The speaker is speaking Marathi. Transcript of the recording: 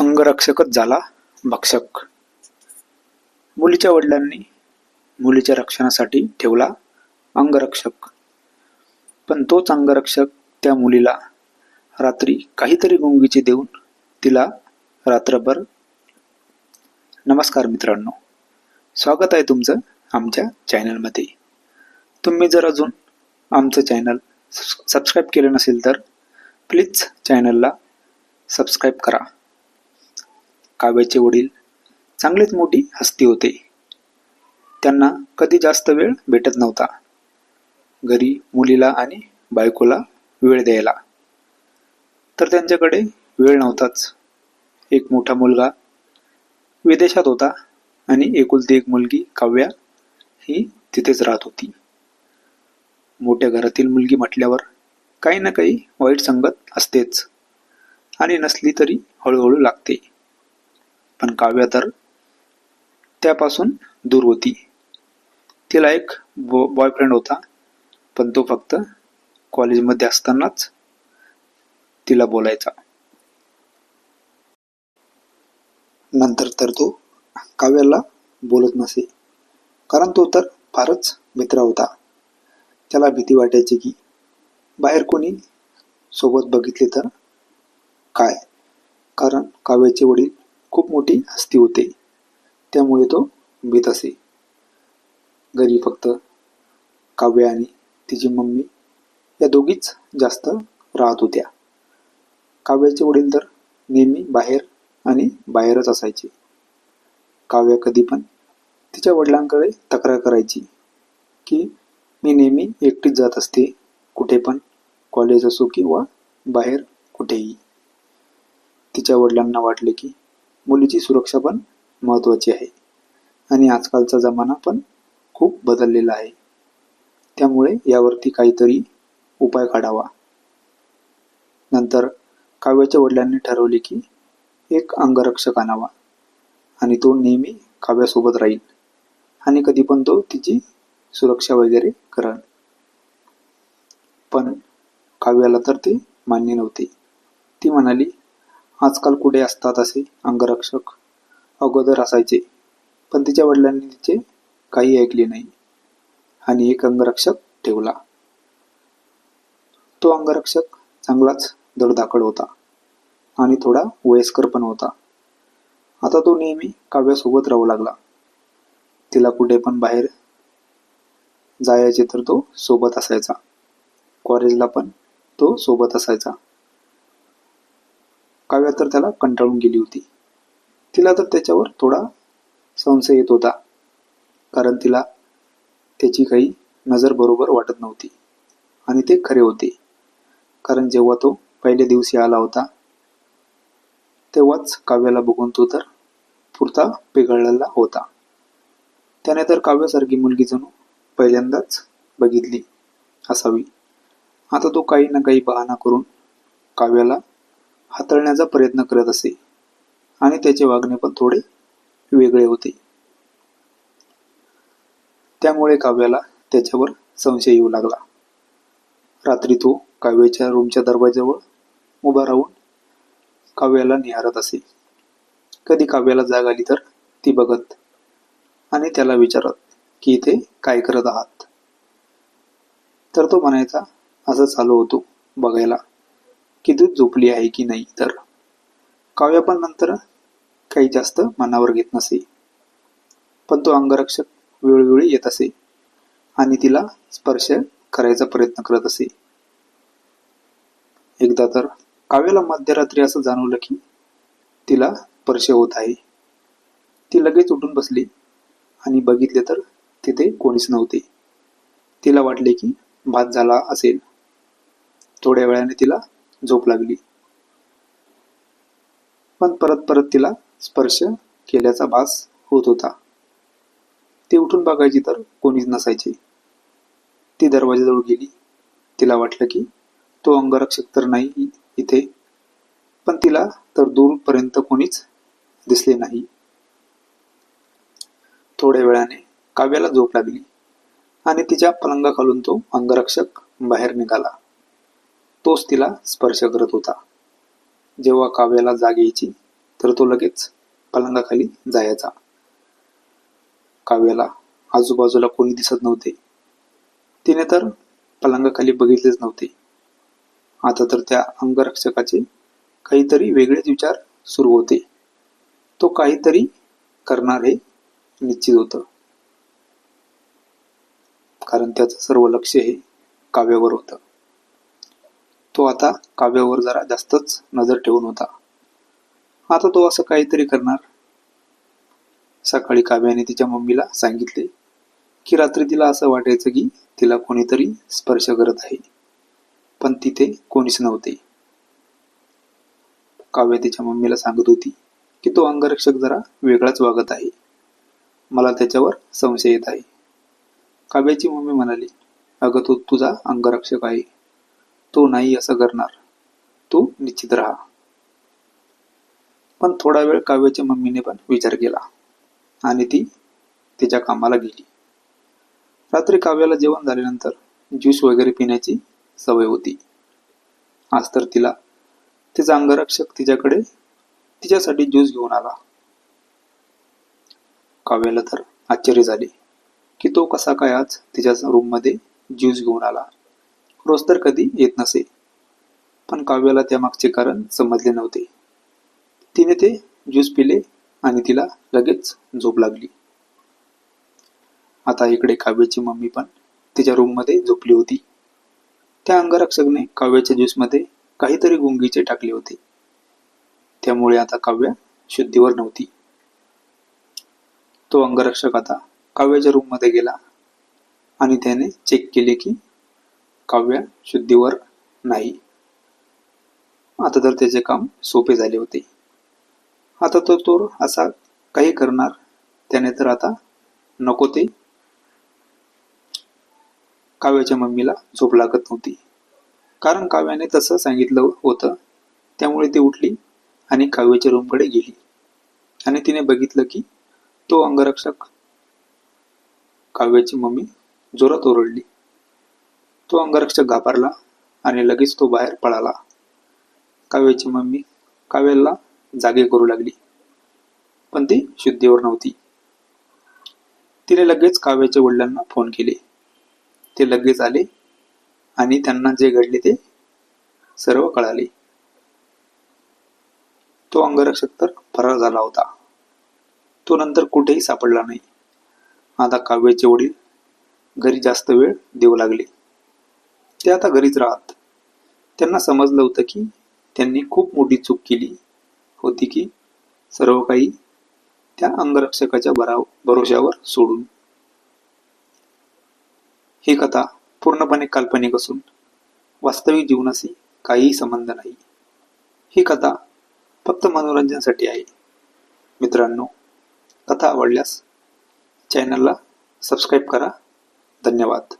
अंगरक्षकच झाला भक्षक. मुलीच्या वडिलांनी मुलीच्या रक्षणासाठी ठेवला अंगरक्षक. पण तोच अंगरक्षक त्या मुलीला रात्री काहीतरी गुंगीचे देऊन तिला रात्रभर नमस्कार मित्रांनो. स्वागत आहे तुमचं आमच्या चॅनलमध्ये. तुम्ही जर अजून आमचं चॅनल सबस्क्राईब केलं नसेल तर प्लीज चॅनलला सबस्क्राईब करा. काव्याचे वडील चांगलेच मोठी हस्ती होते. त्यांना कधी जास्त वेळ भेटत नव्हता. घरी मुलीला आणि बायकोला वेळ द्यायला. तर त्यांच्याकडे वेळ नव्हताच. एक मोठा मुलगा विदेशात होता आणि एकुलती एक मुलगी काव्या ही तिथेच राहत होती. मोठ्या घरातील मुलगी म्हटल्यावर काही ना काही वाईट संगत असतेच आणि नसली तरी हळूहळू लागते. पण काव्या तर त्यापासून दूर होती. तिला एक बॉ बॉयफ्रेंड होता पण तो फक्त कॉलेजमध्ये असतानाच तिला बोलायचा. नंतर तर तो काव्याला बोलत नसे कारण तो तर फारच मित्र होता. त्याला भीती वाटायची की बाहेर कोणी सोबत बघितले तर काय? कारण काव्याचे वडील खूप मोठी हस्ती होते. त्यामुळे तो भीत असे. घरी फक्त काव्य आणि तिची मम्मी या दोघीच जास्त राहत होत्या. काव्याचे वडील तर नेहमी बाहेर आणि बाहेरच असायचे. काव्य कधी पण तिच्या वडिलांकडे तक्रार करायची की मी नेहमी एकटीच जात असते कुठे पण कॉलेज असो किंवा बाहेर कुठेही. तिच्या वडिलांना वाटले की मुलीची सुरक्षा पण महत्त्वाची आहे. आणि आजकालचा जमाना पण खूप बदललेला आहे. त्यामुळे यावरती काहीतरी उपाय काढावा. नंतर काव्याच्या वडिलांनी ठरवले की एक अंगरक्षक आणावा. आणि तो नेहमी काव्यासोबत राहील. आणि कधी पण तो तिची सुरक्षा वगैरे करेल. पण काव्याला तर ते मान्य नव्हते. ती म्हणाली आजकाल कुठे असतात असे अंगरक्षक अगोदर असायचे. पण तिच्या वडिलांनी तिचे काही ऐकले नाही. आणि एक अंगरक्षक ठेवला. तो अंगरक्षक चांगलाच धडधाकड होता. आणि थोडा वयस्कर पण होता. आता तो नेहमी काव्यासोबत राहू लागला. तिला कुठे पण बाहेर जायचे तर तो सोबत असायचा. कॉलेजला पण तो सोबत असायचा. काव्या तर त्याला कंटाळून गेली होती. तिला तर त्याच्यावर थोडा संशय येत होता. कारण तिला त्याची काही नजर बरोबर वाटत नव्हती. आणि ते खरे होते. कारण जेव्हा तो पहिल्या दिवशी आला होता तेव्हाच काव्याला बघून तो तर पुरता पिघळलेला होता. त्याने तर काव्यासारखी मुलगी जणू पहिल्यांदाच बघितली असावी. आता तो काही ना काही बहाणा करून काव्याला हाताळण्याचा प्रयत्न करत असे. आणि त्याचे वागणे पण थोडे वेगळे होते. त्यामुळे काव्याला त्याच्यावर संशय येऊ लागला. रात्री तो काव्याच्या रूमच्या दरवाज्यावर उभा राहून काव्याला निहारत असे. कधी काव्याला जाग आली तर ती बघत आणि त्याला विचारत की इथे काय करत आहात? तर तो म्हणायचा असं चालू होतो बघायला. की दूध झोपली आहे की नाही तर? काव्य पण नंतर काही जास्त मनावर घेत नसे. पण तो अंगरक्षक वेळोवेळी येत असे आणि तिला स्पर्श करायचा प्रयत्न करत असे. एकदा तर काव्याला मध्यरात्री असं जाणवलं की तिला स्पर्श होत आहे. ती लगेच उठून बसली आणि बघितले तर तिथे कोणीच नव्हते. तिला वाटले की भात झाला असेल. थोड्या वेळाने तिला झोप लागली. पण परत परत तिला स्पर्श केल्याचा भास होत होता. ती उठून बघायची तर कोणीच नसायचे. ती दरवाजाजवळ गेली. तिला वाटलं की तो अंगरक्षक तर नाही इथे पण तिला तर दूरपर्यंत कोणीच दिसले नाही. थोड्या वेळाने काव्याला झोप लागली आणि तिच्या पलंगाखालून तो अंगरक्षक बाहेर निघाला. तोच तिला स्पर्श करत होता. जेव्हा काव्याला जाग यायची तर तो लगेच पलंगाखाली जायचा. काव्याला आजूबाजूला कोणी दिसत नव्हते. तिने तर पलंगाखाली बघितलेच नव्हते. आता तर त्या अंगरक्षकाचे काहीतरी वेगळेच विचार सुरू होते. तो काहीतरी करणार हे निश्चित होतं. कारण त्याचं सर्व लक्ष हे काव्यावर होतं. तो आता काव्यावर जरा जास्तच नजर ठेवून होता. आता तो असं काहीतरी करणार. सकाळी काव्याने तिच्या मम्मीला सांगितले की रात्री तिला असं वाटायचं की तिला कोणीतरी स्पर्श करत आहे. पण तिथे कोणीच नव्हते. काव्य तिच्या मम्मीला सांगत होती की तो अंगरक्षक जरा वेगळाच वागत आहे. मला त्याच्यावर संशय येत आहे. काव्याची मम्मी म्हणाली अगं तो तुझा अंगरक्षक आहे. तो नाही असं करणार. तू निश्चित राहा. पण थोडा वेळ काव्याच्या मम्मीने पण विचार केला आणि ती तिच्या कामाला गेली. रात्री काव्याला जेवण झाल्यानंतर ज्यूस वगैरे पिण्याची सवय होती. आज तर तिला तिचा अंगरक्षक तिच्याकडे तिच्यासाठी ज्यूस घेऊन आला. काव्याला तर आश्चर्य झाले की तो कसा काय आज तिच्या रूममध्ये ज्यूस घेऊन आला. रोज तर कधी येत नसे. पण काव्याला त्यामागचे कारण समजले नव्हते. तिने ते ज्यूस पिले आणि तिला लगेच झोप लागली. आता इकडे काव्याची मम्मी पण तिच्या रूममध्ये झोपली होती. त्या अंगरक्षकने काव्याच्या ज्यूसमध्ये काहीतरी गुंगीचे टाकले होते. त्यामुळे आता काव्य शुद्धीवर नव्हती. तो अंगरक्षक आता काव्याच्या रूममध्ये गेला आणि त्याने चेक केले की काव्य शुद्धीवर नाही. आता तर त्याचे काम सोपे झाले होते. आता तर तो असा काही करणार त्याने तर आता नको ते. काव्याच्या मम्मीला झोप लागत नव्हती. कारण काव्याने तसं सांगितलं होतं. त्यामुळे ती उठली आणि काव्याच्या रूमकडे गेली. आणि तिने बघितलं की तो अंगरक्षक काव्याची मम्मी जोरात ओरडली. तो अंगरक्षक घाबरला आणि लगेच तो बाहेर पळाला. काव्याची मम्मी काव्याला जागे करू लागली. पण ती शुद्धीवर नव्हती. तिने लगेच काव्याच्या वडिलांना फोन केले. ते लगेच आले आणि त्यांना जे घडले ते सर्व कळाले. तो अंगरक्षक तर फरार झाला होता. तो नंतर कुठेही सापडला नाही. आता काव्याचे वडील घरी जास्त वेळ देऊ लागले. ते आता घरीच राहत. त्यांना समजलं होतं की त्यांनी खूप मोठी चूक केली होती की सर्व काही त्या अंगरक्षकाच्या भराव भरोशावर सोडून. ही कथा पूर्णपणे काल्पनिक असून वास्तविक जीवनाशी काहीही संबंध नाही. ही कथा फक्त मनोरंजनासाठी आहे. मित्रांनो कथा आवडल्यास चॅनलला सबस्क्राईब करा. धन्यवाद.